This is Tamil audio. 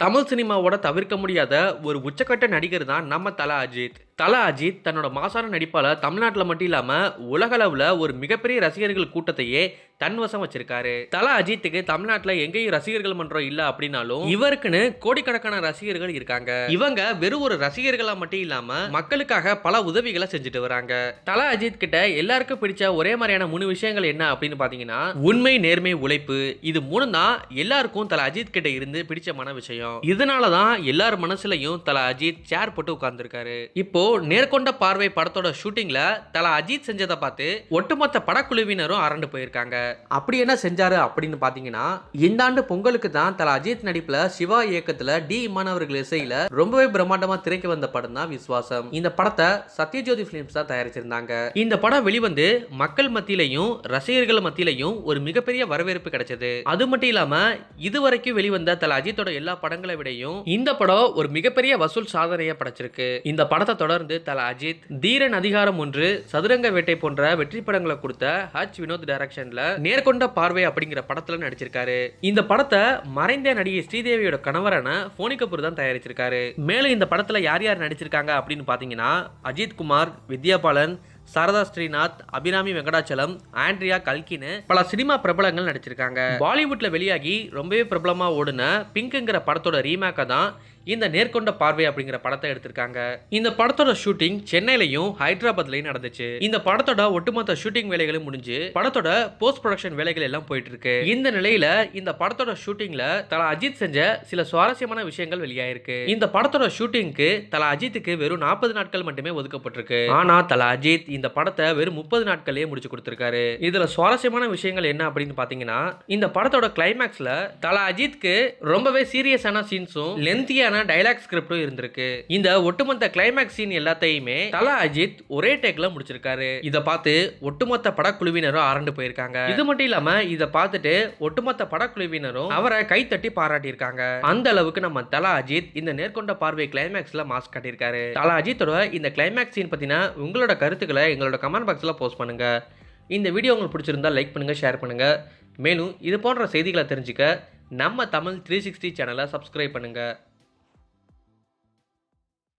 தமிழ் சினிமாவோட தவிர்க்க முடியாத ஒரு உச்சக்கட்ட நடிகர் தான் நம்ம தல அஜித். தல அஜித் தன்னோட மாசான நடிப்பால் தமிழ்நாட்டில் மட்டும் இல்லாமல் உலகளவில் ஒரு மிகப்பெரிய ரசிகர்கள் கூட்டத்தையே தன்வசம் வச்சிருக்காரு. தல அஜித்துக்கு தமிழ்நாட்டில் எங்கேயும் ரசிகர்கள் மன்றம் இல்லை அப்படின்னாலும் இவருக்குன்னு கோடிக்கணக்கான ரசிகர்கள் இருக்காங்க. இவங்க வெறும் ஒரு ரசிகர்களாக மட்டும் இல்லாமல் மக்களுக்காக பல உதவிகளை செஞ்சுட்டு வராங்க. தல அஜித் கிட்ட எல்லாருக்கும் பிடிச்ச ஒரே மாதிரியான மூணு விஷயங்கள் என்ன அப்படின்னு பார்த்தீங்கன்னா உண்மை நேர்மை உழைப்பு. இது மூணு தான் எல்லாருக்கும் தல அஜித் கிட்ட இருந்து பிடிச்சமான விஷயம். இதனால தான் எல்லார் மனசுலையும் தல அஜித் சேர் போட்டு உட்கார்ந்துருக்காரு. இப்போ நேர்கொண்ட பார்வை படத்தோட ஷூட்டிங்ல தலை அஜித் செஞ்சதை பார்த்து ஒட்டுமொத்த படக்குழுவினரும் அரண்டு போயிருக்காங்க. அப்படி என்ன செஞ்சாரு அப்படின்னு பாத்தீங்கன்னா இந்த ஆண்டு பொங்கலுக்கு தான் தலா அஜித் நடிப்புல சிவா இயக்கத்துல டி இமான் அவர்கள் இசையில ரொம்பவே பிரம்மாண்டமா திரைக்கு வந்த படம் தான் விஸ்வாசம். இந்த படத்தை சத்யஜோதி பிலிம்ஸ் தான் தயாரிச்சிருந்தாங்க. இந்த படம் வெளிவந்து மக்கள் மத்தியிலையும் ரசிகர்கள் மத்தியிலையும் ஒரு மிகப்பெரிய வரவேற்பு கிடைச்சது. அது மட்டும் இல்லாம இதுவரைக்கும் வெளிவந்த தல அஜித்தோட எல்லா படங்களை விடையும் இந்த படம் ஒரு மிகப்பெரிய வசூல் சாதனையை படைச்சிருக்கு. இந்த படத்தை தொடர்ந்து தல அஜித் தீரன் அதிகாரம் ஒன்று சதுரங்க வேட்டை போன்ற வெற்றி படங்களை கொடுத்த ஹச் வினோத் டைரக்ஷன்ல நேர்கொண்ட பார்வை அப்படிங்கிற படத்துல நடிச்சிருக்காரு. இந்த படத்தை மறைந்த நடிகை ஸ்ரீதேவியோட கணவரான போனி கபூர் தான் தயாரிச்சிருக்காரு. மேலும் இந்த படத்துல யார் யார் நடிச்சிருக்காங்க அப்படின்னு பாத்தீங்கன்னா அஜித் குமார் வித்யா பாலன் சாரதா ஸ்ரீநாத் அபிராமி வெங்கடாச்சலம் ஆண்ட்ரியா கல்கின்னு பல சினிமா பிரபலங்கள் நடிச்சிருக்காங்க. பாலிவுட்ல வெளியாகி ரொம்பவே பிரபலமா ஓடுன பிங்க்குங்கிற படத்தோட ரீமேக்கை தான் இந்த நேர்கொண்ட பார்வை அப்படிங்கிற படத்தை எடுத்திருக்காங்க. இந்த படத்தோட ஷூட்டிங் சென்னையிலையும் ஹைதராபாத்லயும் நடந்துச்சு. இந்த படத்தோட ஒட்டுமொத்த ஷூட்டிங் வேலைகளும் முடிஞ்சு படத்தோட போஸ்ட் ப்ரொடக்ஷன் வேலைகள் எல்லாம் போயிட்டு இருக்கு இந்த நிலையில இந்த படத்தோட ஷூட்டிங்ல தல அஜித் செஞ்ச சில சுவாரஸ்யமான விஷயங்கள் வெளியாயிருக்கு. இந்த படத்தோட ஷூட்டிங்க்கு தல அஜித்துக்கு வெறும் நாற்பது நாட்கள் மட்டுமே ஒதுக்கப்பட்டிருக்கு. ஆனா தல அஜித் இந்த படத்தை வெறும் முப்பது நாட்களே முடிச்சு கொடுத்திருக்காரு. இதுல சுவாரஸ்யமான விஷயங்கள் என்ன அப்படின்னு பாத்தீங்கன்னா இந்த படத்தோட கிளைமேக்ஸ்ல தல அஜித்க்கு ரொம்பவே சீரியஸான சீன்ஸும் சரியான டைலாக் ஸ்கிரிப்டும் இருந்திருக்கு. இந்த ஒட்டுமொத்த கிளைமேக்ஸ் சீன் எல்லாத்தையுமே தலா அஜித் ஒரே டேக்ல முடிச்சிருக்காரு. இதை பார்த்து ஒட்டுமொத்த படக்குழுவினரும் அரண்டு போயிருக்காங்க. இது மட்டும் இல்லாம இதை பார்த்துட்டு ஒட்டுமொத்த படக்குழுவினரும் அவரை கைத்தட்டி பாராட்டியிருக்காங்க. அந்த அளவுக்கு நம்ம தலா அஜித் இந்த நேர்கொண்ட பார்வை கிளைமேக்ஸ்ல மாஸ்க் காட்டியிருக்காரு. தல அஜித்தோட இந்த கிளைமேக்ஸ் சீன் பத்தின உங்களோட கருத்துக்களை எங்களோட கமெண்ட் பாக்ஸ்ல போஸ்ட் பண்ணுங்க. இந்த வீடியோ உங்களுக்கு பிடிச்சிருந்தா லைக் பண்ணுங்க ஷேர் பண்ணுங்க. மேலும் இது போன்ற செய்திகளை தெரிஞ்சுக்க நம்ம தமிழ் த்ரீ சிக்ஸ்டி சேனலை சப்ஸ்கிரைப் பண்ணுங்கள்